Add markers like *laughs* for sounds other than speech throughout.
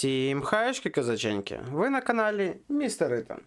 Всім хаєшки козаченьки. Ви на каналі Містер Ітан.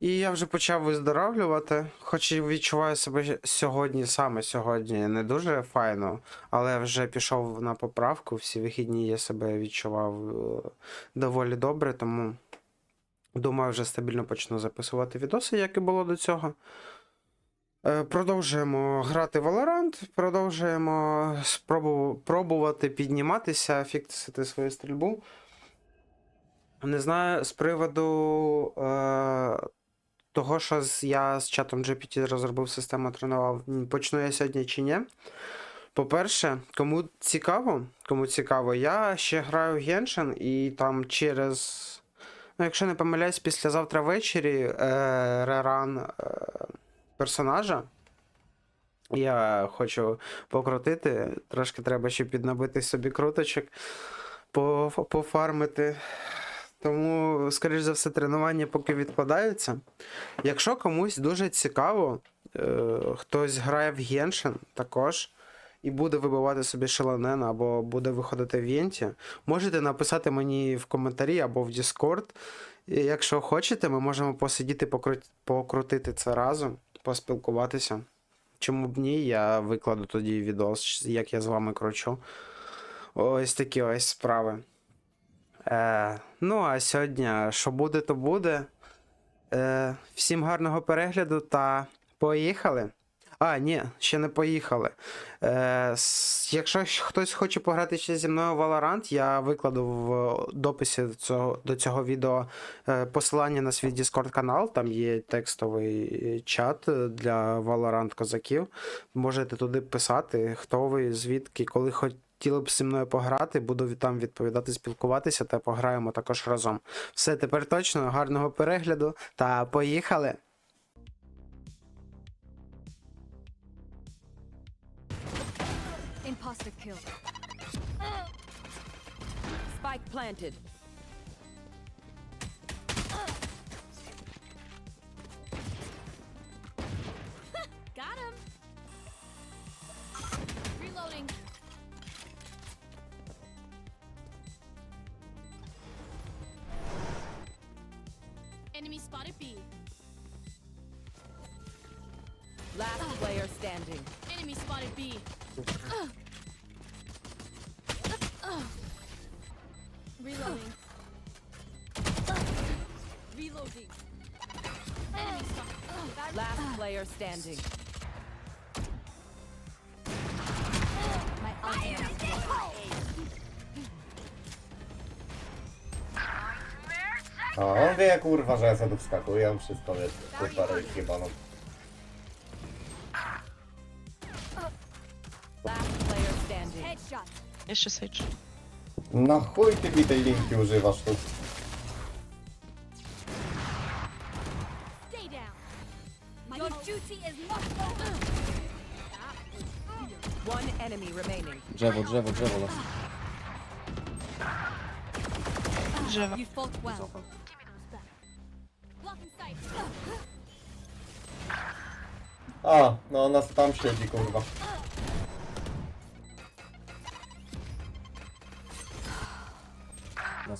І я вже почав виздоровлювати, хоч і відчуваю себе сьогодні, саме сьогодні, не дуже файно, але вже пішов на поправку. Всі вихідні я себе відчував е, доволі добре, тому думаю, вже стабільно почну записувати відоси, як і було до цього. Е, Продовжуємо грати Valorant, продовжуємо спробу- пробувати підніматися, фіксити свою стрільбу. Не знаю, з приводу е, того, що я з чатом GPT розробив систему, тренував, почну я сьогодні чи ні. По-перше, кому цікаво, кому цікаво, я ще граю в Genshin і там через. Ну, якщо не помиляюсь, післязавтра ввечері е, реран е, персонажа. Я хочу покрутити. Трошки треба ще піднабити собі круточок, пофармити. Тому, скоріш за все, тренування поки відкладаються. Якщо комусь дуже цікаво, е, хтось грає в Genshin також і буде вибивати собі шаленен або буде виходити в Єнті, можете написати мені в коментарі або в Discord. Якщо хочете, ми можемо посидіти, покрутити це разом, поспілкуватися. Чому б ні? Я викладу тоді відос, як я з вами кручу. Ось такі ось справи. Е, ну, а сьогодні, що буде, то буде. Е, всім гарного перегляду та поїхали. А, ні, ще не поїхали. Е, якщо хтось хоче пограти ще зі мною в Valorant, я викладу в дописі до цього, до цього відео е, посилання на свій Discord канал. Там є текстовий чат е, для Valorant козаків. Можете туди писати, хто ви, звідки, коли хотіли б зі мною пограти, буду там відповідати, спілкуватися та пограємо також разом. Все, тепер точно, гарного перегляду та поїхали! Imposter kill. Spike planted. Got him. Reloading. Enemy spotted B. Last player standing. Enemy spotted B. *laughs* Reloading. Reloading. Enemy spotted. Last player standing. My ultimate. A on wie kurwa, że ja sobie tu wskakuję, on wszystko wie, kurwa rejki baną. Last player standing. Headshot. Jeszcze Sage. Na chuj ty mi tej linki używasz tu? Stay down. Your duty is not over. One enemy remaining. Drzewo, drzewo, drzewo las. Drzewo. You fought well. Blocking sight. A, no ona tam siedzi kurwa.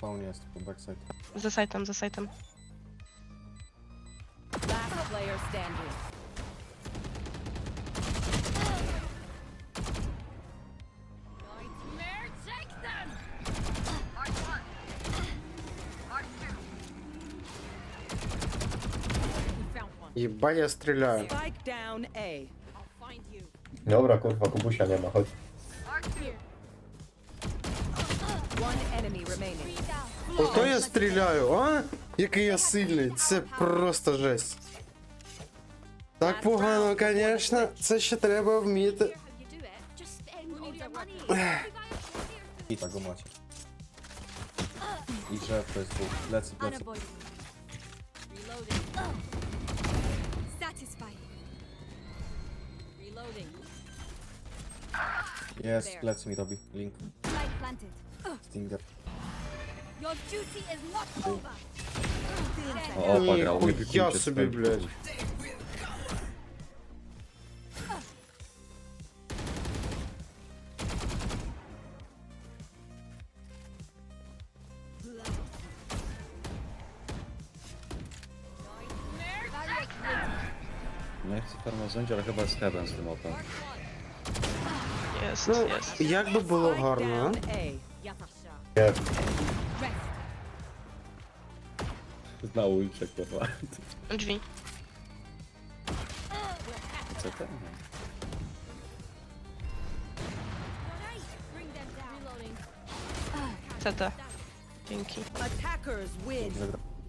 spawnie jest po backside. Za sajtem, za sajtem. Last player standing. Nightmare, take them. We found one. Єба я стріляю. Spike down A. I'll find you. Dobra kurwa, kubusia nie ma, chodź. Here. One enemy remaining. Ото я стріляю, а? Який я сильний, це просто жесть. Так погано, звісно, це ще треба вміти. Jest dwóch. Plecy, plecy. Unavoidable. Reloading. Satisfied. Reloading. Jest, plecy mi robi. Link. Stinger. Your duty is not over. O, o, pograł. chuj, ja sobie, stoi. Nie chcę farmazonić, ale chyba z heaven z tym opem. Jest, No, jest. jakby było Down harne, Kurwa. Drzwi. Co to? Bring them down. Reloading. CT. Dzięki. Attackers win.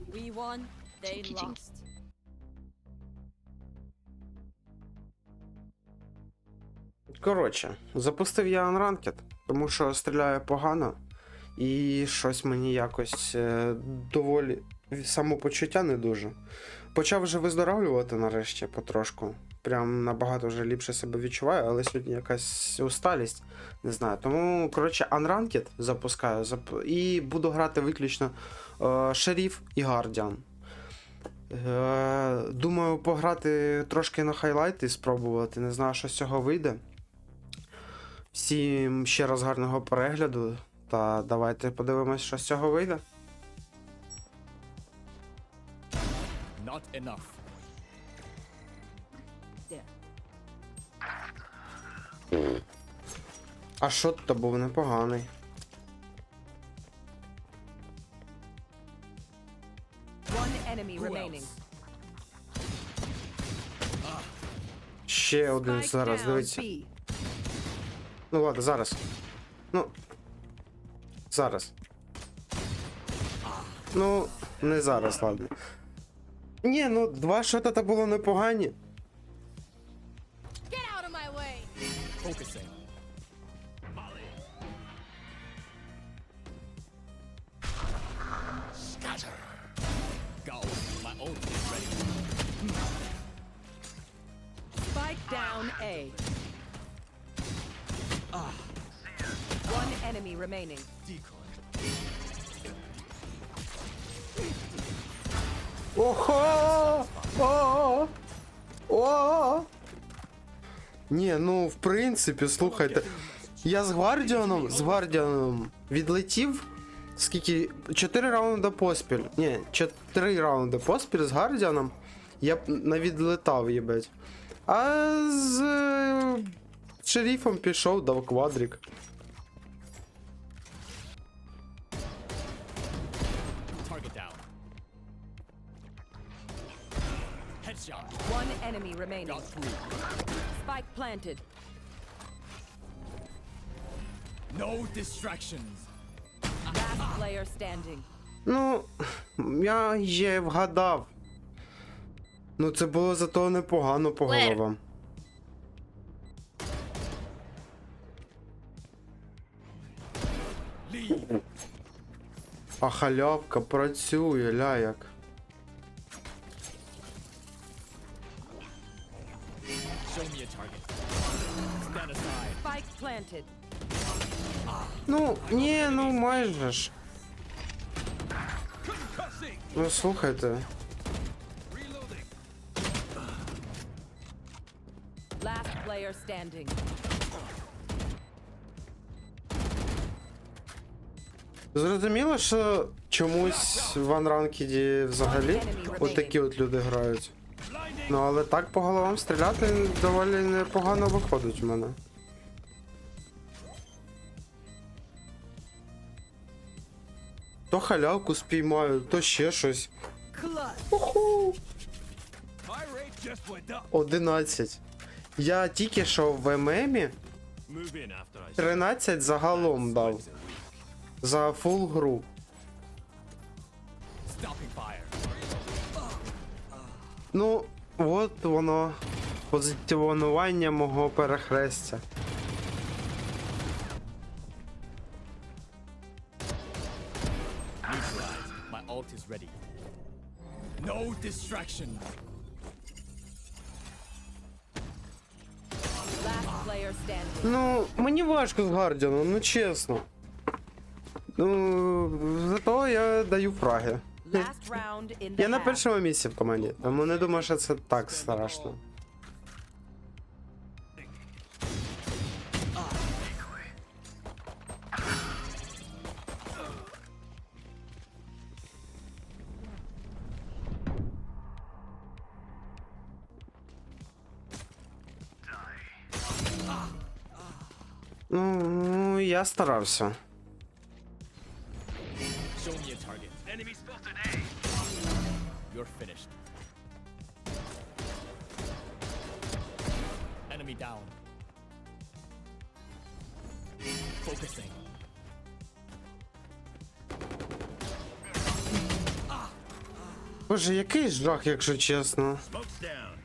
We won. They Dzięki, dzięki. lost. Коротше, запустив я Unranked, тому що стріляє погано, і щось мені якось е, доволі самопочуття не дуже. Почав вже виздоравлювати нарешті потрошку. Прям набагато вже ліпше себе відчуваю, але сьогодні якась усталість. Не знаю. Тому, коротше, Unranked запускаю зап... і буду грати виключно е, Шеріф і Гардіан. Е, думаю, пограти трошки на хайлайти, спробувати. Не знаю, що з цього вийде. Всім ще раз гарного перегляду. Та давайте подивимось, що з цього вийде. Not enough. А шот то був непоганий. One enemy remaining. Ще один зараз, дивіться. Ну ладно, зараз. Ну. Зараз. Ну, не зараз, ладно. Ні, ну два шота то було непогані. Spike down A. One enemy remaining. Decoy. Охо! О! О! Ні, ну в принципі, слухайте. Я з Гвардіаном, з Гвардіаном відлетів. Скільки? 4 раунди поспіль. Ні, 4 раунди поспіль з Гардіаном. Я б не відлетав, їбать. А з е, шерифом пішов, дав квадрик. Planted. No distractions. Last player standing. Ну, я є вгадав. Ну, це було зато непогано по головам. А халявка працює, ляяк. Ні, ну майже ж. Ну слухайте. Last player standing. Зрозуміло, що чомусь в анранкіді взагалі отакі от люди грають. Ну, але так по головам стріляти доволі непогано виходить в мене. То халявку спіймаю, то ще щось. Уху! 11. Я тільки що в ММі 13 загалом дав. За фул гру. Ну, от воно. Позиціонування мого перехрестя. No distraction. Last player standing. Ну, мені важко з Гардіаном, ну чесно. Ну, зато я даю фраги. Last round in the Я на half. першому місці в команді, тому не думаю, що це так страшно. Ну, я старався. You're finished. Enemy down. Focusing. Боже, який жах, якщо чесно.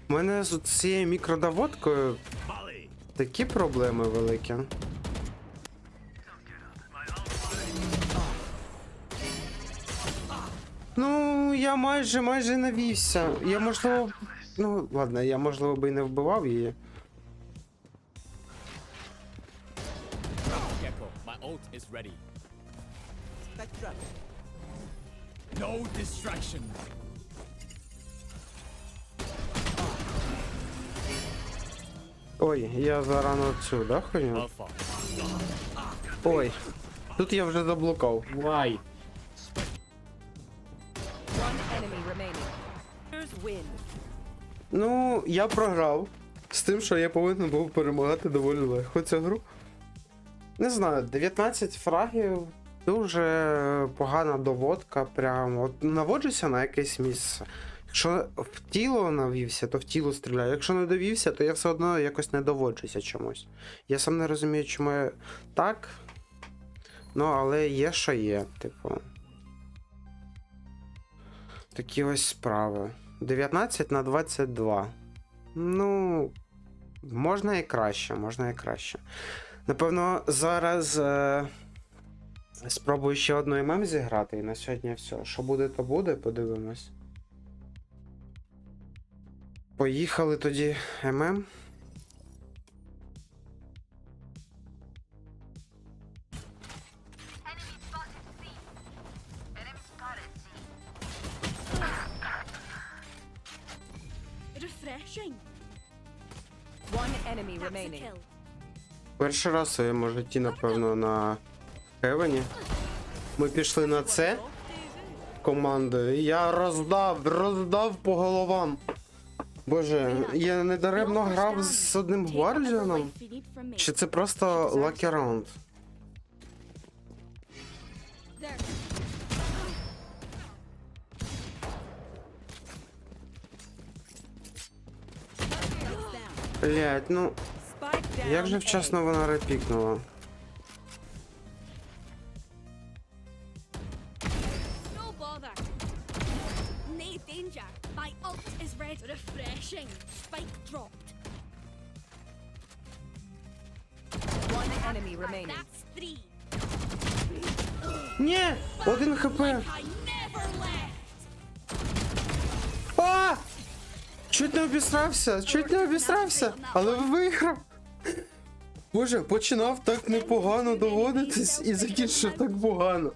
У мене з цією мікродоводкою такі проблеми великі. Ну, я майже майже навівся. Я можливо. Ну, ладно, я можливо би і не вбивав її. No distraction. Ой, я зарано цю, да, хуйню? Ой. Тут я вже заблукав. Вай! Ну, я програв. З тим, що я повинен був перемагати доволі легко цю гру. Не знаю, 19 фрагів, дуже погана доводка. Прям от наводжуся на якесь місце. Якщо в тіло навівся, то в тіло стріляю. Якщо не довівся, то я все одно якось не доводжуся чомусь. Я сам не розумію, чому я так. Ну, але є, що є, типу. Такі ось справи. 19 на 22. Ну, можна і краще, можна і краще. Напевно, зараз е, спробую ще одну ММ зіграти, і на сьогодні все. Що буде, то буде, подивимось. Поїхали тоді ММ. Refreshing. One enemy That's a remaining. kill. Перший раз в своєму житті, напевно, на Хевені. Ми пішли на це командою. і Я роздав, роздав по головам. Боже, я не даремно грав з одним гвардіаном. Чи це просто лакі раунд? Блять, ну Spike down. як же A. вчасно вона репікнула. No bother. No Чуть не обісрався, чуть не обісрався, але виграв. Боже, починав так непогано доводитись і закінчив так погано.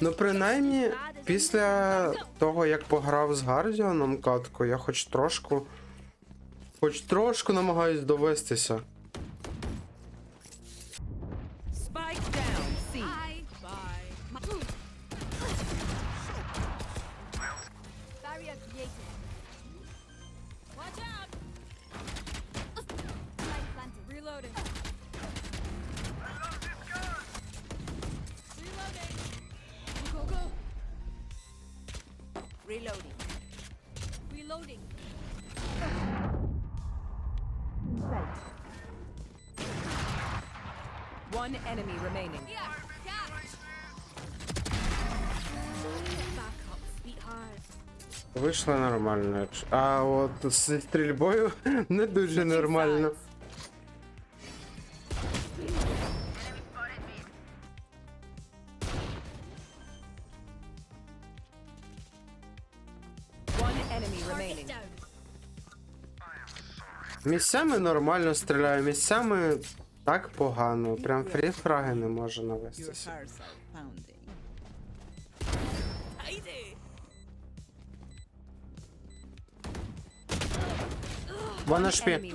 Ну, принаймні, після того, як пограв з Гардіаном катку, я хоч трошку. Хоч трошку намагаюсь довестися. One enemy remaining. Yeah. Вийшло нормально. А от зі стрільбою *laughs* не дуже нормально. Місцями нормально стріляю, місцями так погано. Прям фрі-фраги не може навестися. Вона шпі.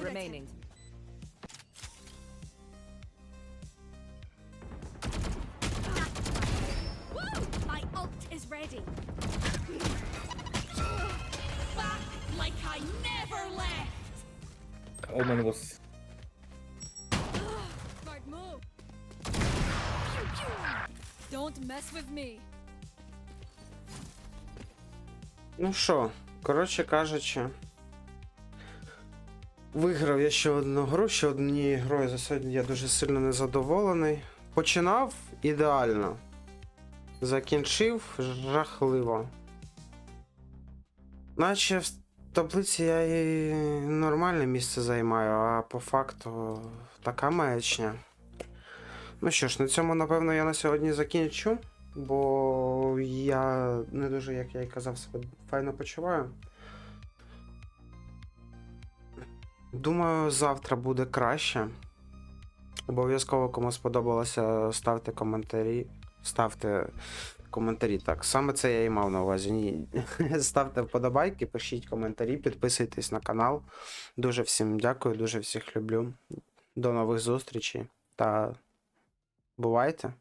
Ну що, коротше кажучи, виграв я ще одну гру, ще однією грою за сьогодні я дуже сильно незадоволений. Починав ідеально. Закінчив жахливо. Наче в таблиці я і нормальне місце займаю, а по факту така маячня. Ну що ж, на цьому, напевно, я на сьогодні закінчу, бо я не дуже, як я і казав, себе файно почуваю. Думаю, завтра буде краще. Обов'язково, кому сподобалося, ставте коментарі. Ставте коментарі. Так, саме це я і мав на увазі. Ні. *laughs* Ставте вподобайки, пишіть коментарі, підписуйтесь на канал. Дуже всім дякую, дуже всіх люблю. До нових зустрічей та бувайте!